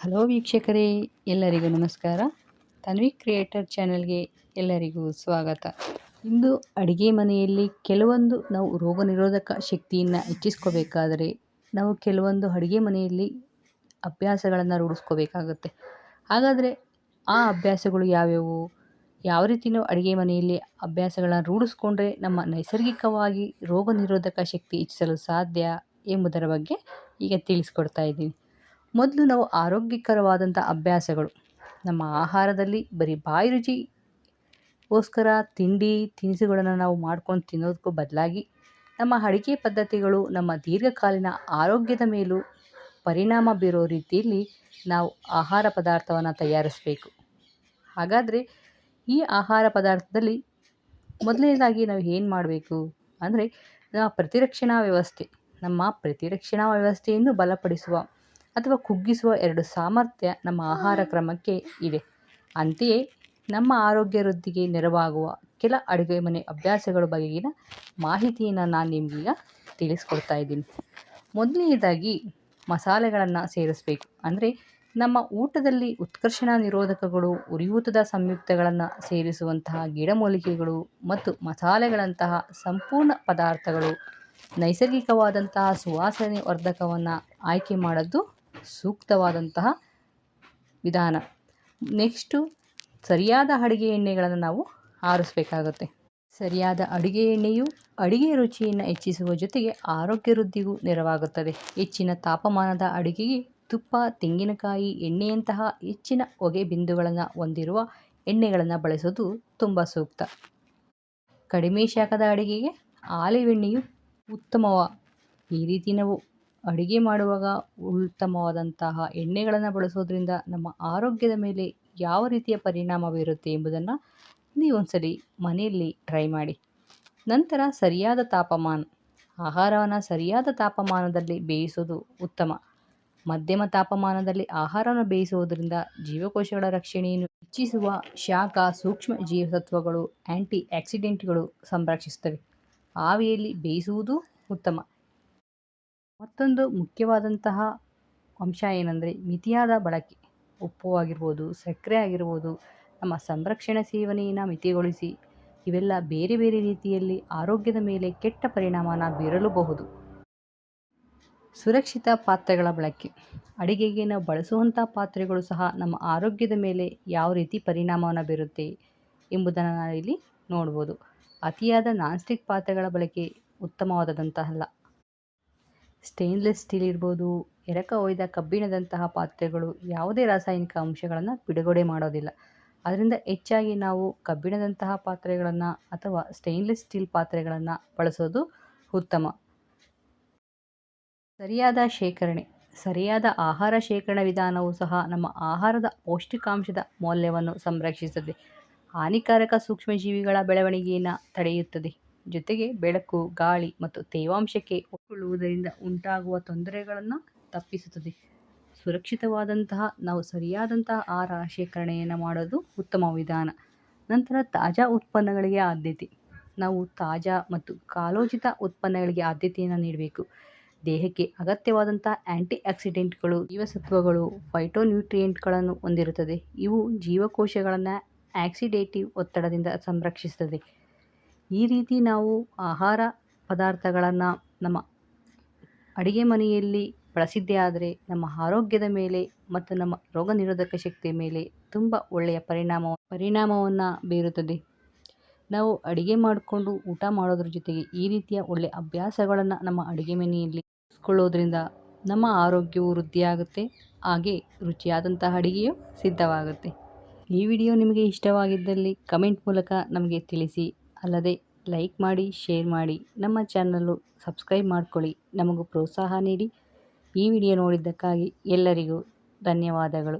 Hello ವೀಕ್ಷಕರೇ, ಎಲ್ಲರಿಗೂ ನಮಸ್ಕಾರ. ತನ್ವಿ ಕ್ರಿಯೇಟರ್ ಚಾನೆಲ್ಗೆ ಎಲ್ಲರಿಗೂ ಸ್ವಾಗತ. ಇಂದು ಅಡುಗೆ ಮನೆಯಲ್ಲಿ ಕೆಲವೊಂದು ನಾವು ರೋಗ ನಿರೋಧಕ ಶಕ್ತಿಯನ್ನು ಹೆಚ್ಚಿಸ್ಕೋಬೇಕಾದರೆ ನಾವು ಕೆಲವೊಂದು ಅಡುಗೆ ಮನೆಯಲ್ಲಿ ಅಭ್ಯಾಸಗಳನ್ನು ರೂಢಿಸ್ಕೋಬೇಕಾಗುತ್ತೆ. ಹಾಗಾದರೆ ಆ ಅಭ್ಯಾಸಗಳು ಯಾವ್ಯಾವು? ಯಾವ ರೀತಿಯೂ ಅಡುಗೆ ಮನೆಯಲ್ಲಿ ಅಭ್ಯಾಸಗಳನ್ನು ರೂಢಿಸ್ಕೊಂಡ್ರೆ ನಮ್ಮ ನೈಸರ್ಗಿಕವಾಗಿ ರೋಗ ನಿರೋಧಕ ಶಕ್ತಿ ಹೆಚ್ಚಿಸಲು ಸಾಧ್ಯ ಎಂಬುದರ ಬಗ್ಗೆ ಈಗ ತಿಳಿಸ್ಕೊಡ್ತಾ ಇದ್ದೀನಿ. ಮೊದಲು ನಾವು ಆರೋಗ್ಯಕರವಾದಂಥ ಅಭ್ಯಾಸಗಳು. ನಮ್ಮ ಆಹಾರದಲ್ಲಿ ಬರೀ ಬಾಯಿ ರುಚಿಗೋಸ್ಕರ ತಿಂಡಿ, ತಿನಿಸುಗಳನ್ನು ನಾವು ಮಾಡ್ಕೊಂಡು ತಿನ್ನೋದಕ್ಕೂ ಬದಲಾಗಿ ನಮ್ಮ ಅಡಿಕೆ ಪದ್ಧತಿಗಳು, ನಮ್ಮ ದೀರ್ಘಕಾಲೀನ ಆರೋಗ್ಯದ ಮೇಲೂ ಪರಿಣಾಮ ಬೀರೋ ರೀತಿಯಲ್ಲಿ ನಾವು ಆಹಾರ ಪದಾರ್ಥವನ್ನು ತಯಾರಿಸಬೇಕು. ಹಾಗಾದರೆ ಈ ಆಹಾರ ಪದಾರ್ಥದಲ್ಲಿ ಮೊದಲನೇದಾಗಿ ನಾವು ಏನು ಮಾಡಬೇಕು ಅಂದರೆ, ನಮ್ಮ ಪ್ರತಿರಕ್ಷಣಾ ವ್ಯವಸ್ಥೆ. ನಮ್ಮ ಪ್ರತಿರಕ್ಷಣಾ ವ್ಯವಸ್ಥೆಯನ್ನು ಬಲಪಡಿಸುವ ಅಥವಾ ಕುಗ್ಗಿಸುವ ಎರಡು ಸಾಮರ್ಥ್ಯ ನಮ್ಮ ಆಹಾರ ಕ್ರಮಕ್ಕೆ ಇದೆ ಅಂತೆಯೇ ನಮ್ಮ ಆರೋಗ್ಯ ವೃದ್ಧಿಗೆ ನೆರವಾಗುವ ಕೆಲ ಅಡುಗೆ ಮನೆ ಅಭ್ಯಾಸಗಳ ಬಗೆಗಿನ ಮಾಹಿತಿಯನ್ನು ನಾನು ನಿಮಗೀಗ ತಿಳಿಸ್ಕೊಡ್ತಾ ಇದ್ದೀನಿ. ಮೊದಲನೇದಾಗಿ ಮಸಾಲೆಗಳನ್ನು ಸೇರಿಸಬೇಕು. ಅಂದರೆ ನಮ್ಮ ಊಟದಲ್ಲಿ ಉತ್ಕರ್ಷಣ ನಿರೋಧಕಗಳು ಉರಿಯೂತದ ಸಂಯುಕ್ತಗಳನ್ನು ಸೇರಿಸುವಂತಹ ಗಿಡಮೂಲಿಕೆಗಳು ಮತ್ತು ಮಸಾಲೆಗಳಂತಹ ಸಂಪೂರ್ಣ ಪದಾರ್ಥಗಳು ನೈಸರ್ಗಿಕವಾದಂತಹ ಸುವಾಸನೆ ವರ್ಧಕವನ್ನು ಆಯ್ಕೆ ಮಾಡೋದು ಸೂಕ್ತವಾದಂತಹ ವಿಧಾನ. ನೆಕ್ಸ್ಟು ಸರಿಯಾದ ಅಡುಗೆ ಎಣ್ಣೆಗಳನ್ನು ನಾವು ಆರಿಸಬೇಕಾಗುತ್ತೆ. ಸರಿಯಾದ ಅಡುಗೆ ಎಣ್ಣೆಯು ಅಡುಗೆ ರುಚಿಯನ್ನು ಹೆಚ್ಚಿಸುವ ಜೊತೆಗೆ ಆರೋಗ್ಯ ವೃದ್ಧಿಗೂ ನೆರವಾಗುತ್ತದೆ. ಹೆಚ್ಚಿನ ತಾಪಮಾನದ ಅಡುಗೆಗೆ ತುಪ್ಪ, ತೆಂಗಿನಕಾಯಿ, ಎಣ್ಣೆಯಂತಹ ಹೆಚ್ಚಿನ ಹೊಗೆ ಬಿಂದುಗಳನ್ನು ಹೊಂದಿರುವ ಎಣ್ಣೆಗಳನ್ನು ಬಳಸೋದು ತುಂಬ ಸೂಕ್ತ. ಕಡಿಮೆ ಶಾಖದ ಅಡುಗೆಗೆ ಆಲಿವೆಣ್ಣೆಯು ಉತ್ತಮವ ಈ ರೀತಿ ನಾವು ಅಡುಗೆ ಮಾಡುವಾಗ ಉತ್ತಮವಾದಂತಹ ಎಣ್ಣೆಗಳನ್ನು ಬಳಸೋದ್ರಿಂದ ನಮ್ಮ ಆರೋಗ್ಯದ ಮೇಲೆ ಯಾವ ರೀತಿಯ ಪರಿಣಾಮ ಬೀರುತ್ತೆ ಎಂಬುದನ್ನು ನೀವೊಂದ್ಸಲಿ ಮನೆಯಲ್ಲಿ ಟ್ರೈ ಮಾಡಿ. ನಂತರ ಸರಿಯಾದ ತಾಪಮಾನ, ಆಹಾರವನ್ನು ಸರಿಯಾದ ತಾಪಮಾನದಲ್ಲಿ ಬೇಯಿಸೋದು ಉತ್ತಮ. ಮಧ್ಯಮ ತಾಪಮಾನದಲ್ಲಿ ಆಹಾರವನ್ನು ಬೇಯಿಸುವುದರಿಂದ ಜೀವಕೋಶಗಳ ರಕ್ಷಣೆಯನ್ನು ಹೆಚ್ಚಿಸುವ ಶಾಖ, ಸೂಕ್ಷ್ಮ ಜೀವಸತ್ವಗಳು ಆ್ಯಂಟಿ ಆಕ್ಸಿಡೆಂಟ್ಗಳು ಸಂರಕ್ಷಿಸುತ್ತವೆ. ಆವಿಯಲ್ಲಿ ಬೇಯಿಸುವುದು ಉತ್ತಮ. ಮತ್ತೊಂದು ಮುಖ್ಯವಾದಂತಹ ಅಂಶ ಏನಂದರೆ ಮಿತಿಯಾದ ಬಳಕೆ. ಉಪ್ಪು ಆಗಿರ್ಬೋದು, ಸಕ್ಕರೆ ಆಗಿರ್ಬೋದು, ನಮ್ಮ ಸಂರಕ್ಷಣೆ ಸೇವನೆಯನ್ನು ಮಿತಿಗೊಳಿಸಿ ಇವೆಲ್ಲ ಬೇರೆ ಬೇರೆ ರೀತಿಯಲ್ಲಿ ಆರೋಗ್ಯದ ಮೇಲೆ ಕೆಟ್ಟ ಪರಿಣಾಮನ ಬೀರಲೂಬಹುದು. ಸುರಕ್ಷಿತ ಪಾತ್ರೆಗಳ ಬಳಕೆ. ಅಡಿಗೆಗೆ ನಾವು ಬಳಸುವಂಥ ಪಾತ್ರೆಗಳು ಸಹ ನಮ್ಮ ಆರೋಗ್ಯದ ಮೇಲೆ ಯಾವ ರೀತಿ ಪರಿಣಾಮವನ್ನು ಬೀರುತ್ತೆ ಎಂಬುದನ್ನು ನಾವಿಲ್ಲಿ ನೋಡ್ಬೋದು. ಅತಿಯಾದ ನಾನ್ಸ್ಟಿಕ್ ಪಾತ್ರೆಗಳ ಬಳಕೆ ಉತ್ತಮವಾದಂತಹಲ್ಲ ಸ್ಟೇನ್ಲೆಸ್ ಸ್ಟೀಲ್ ಇರ್ಬೋದು, ಎರಕ ಒಯ್ದ ಕಬ್ಬಿಣದಂತಹ ಪಾತ್ರೆಗಳು ಯಾವುದೇ ರಾಸಾಯನಿಕ ಅಂಶಗಳನ್ನು ಬಿಡುಗಡೆ ಮಾಡೋದಿಲ್ಲ. ಅದರಿಂದ ಹೆಚ್ಚಾಗಿ ನಾವು ಕಬ್ಬಿಣದಂತಹ ಪಾತ್ರೆಗಳನ್ನು ಅಥವಾ ಸ್ಟೇನ್ಲೆಸ್ ಸ್ಟೀಲ್ ಪಾತ್ರೆಗಳನ್ನು ಬಳಸೋದು ಉತ್ತಮ. ಸರಿಯಾದ ಶೇಖರಣೆ, ಸರಿಯಾದ ಆಹಾರ ಶೇಖರಣಾ ವಿಧಾನವು ಸಹ ನಮ್ಮ ಆಹಾರದ ಪೌಷ್ಟಿಕಾಂಶದ ಮೌಲ್ಯವನ್ನು ಸಂರಕ್ಷಿಸುತ್ತದೆ. ಹಾನಿಕಾರಕ ಸೂಕ್ಷ್ಮಜೀವಿಗಳ ಬೆಳವಣಿಗೆಯನ್ನು ತಡೆಯುತ್ತದೆ. ಜೊತೆಗೆ ಬೆಳಕು, ಗಾಳಿ ಮತ್ತು ತೇವಾಂಶಕ್ಕೆ ಒಳಗೊಳ್ಳುವುದರಿಂದ ಉಂಟಾಗುವ ತೊಂದರೆಗಳನ್ನು ತಪ್ಪಿಸುತ್ತದೆ. ಸುರಕ್ಷಿತವಾದಂತಹ, ನಾವು ಸರಿಯಾದಂತಹ ಆಹಾರ ಶೇಖರಣೆಯನ್ನು ಮಾಡೋದು ಉತ್ತಮ ವಿಧಾನ. ನಂತರ ತಾಜಾ ಉತ್ಪನ್ನಗಳಿಗೆ ಆದ್ಯತೆ. ನಾವು ತಾಜಾ ಮತ್ತು ಕಾಲೋಚಿತ ಉತ್ಪನ್ನಗಳಿಗೆ ಆದ್ಯತೆಯನ್ನು ನೀಡಬೇಕು. ದೇಹಕ್ಕೆ ಅಗತ್ಯವಾದಂಥ ಆ್ಯಂಟಿ ಆಕ್ಸಿಡೆಂಟ್ಗಳು ಜೀವಸತ್ವಗಳು, ಫೈಟೋನ್ಯೂಟ್ರಿಯೆಂಟ್ಗಳನ್ನು ಹೊಂದಿರುತ್ತದೆ. ಇವು ಜೀವಕೋಶಗಳನ್ನು ಆಕ್ಸಿಡೇಟಿವ್ ಒತ್ತಡದಿಂದ ಸಂರಕ್ಷಿಸುತ್ತದೆ. ಈ ರೀತಿ ನಾವು ಆಹಾರ ಪದಾರ್ಥಗಳನ್ನು ನಮ್ಮ ಅಡುಗೆ ಮನೆಯಲ್ಲಿ ಬಳಸಿದ್ದೇ ಆದರೆ ನಮ್ಮ ಆರೋಗ್ಯದ ಮೇಲೆ ಮತ್ತು ನಮ್ಮ ರೋಗ ನಿರೋಧಕ ಶಕ್ತಿಯ ಮೇಲೆ ತುಂಬ ಒಳ್ಳೆಯ ಪರಿಣಾಮ, ಪರಿಣಾಮವನ್ನು ಬೀರುತ್ತದೆ. ನಾವು ಅಡುಗೆ ಮಾಡಿಕೊಂಡು ಊಟ ಮಾಡೋದ್ರ ಜೊತೆಗೆ ಈ ರೀತಿಯ ಒಳ್ಳೆಯ ಅಭ್ಯಾಸಗಳನ್ನು ನಮ್ಮ ಅಡುಗೆ ಮನೆಯಲ್ಲಿ ಕೊಳ್ಳೋದ್ರಿಂದ ನಮ್ಮ ಆರೋಗ್ಯವು ವೃದ್ಧಿಯಾಗುತ್ತೆ, ಹಾಗೆ ರುಚಿಯಾದಂತಹ ಅಡುಗೆಯು ಸಿದ್ಧವಾಗುತ್ತೆ. ಈ ವಿಡಿಯೋ ನಿಮಗೆ ಇಷ್ಟವಾಗಿದ್ದಲ್ಲಿ ಕಮೆಂಟ್ ಮೂಲಕ ನಮಗೆ ತಿಳಿಸಿ. ಅಲ್ಲದೆ ಲೈಕ್ ಮಾಡಿ, ಶೇರ್ ಮಾಡಿ. ನಮ್ಮ ಚಾನಲ್ಲು ಸಬ್ಸ್ಕ್ರೈಬ್ ಮಾಡ್ಕೊಳ್ಳಿ. ನಮಗೂ ಪ್ರೋತ್ಸಾಹ ನೀಡಿ. ಈ ವಿಡಿಯೋ ನೋಡಿದ್ದಕ್ಕಾಗಿ ಎಲ್ಲರಿಗೂ ಧನ್ಯವಾದಗಳು.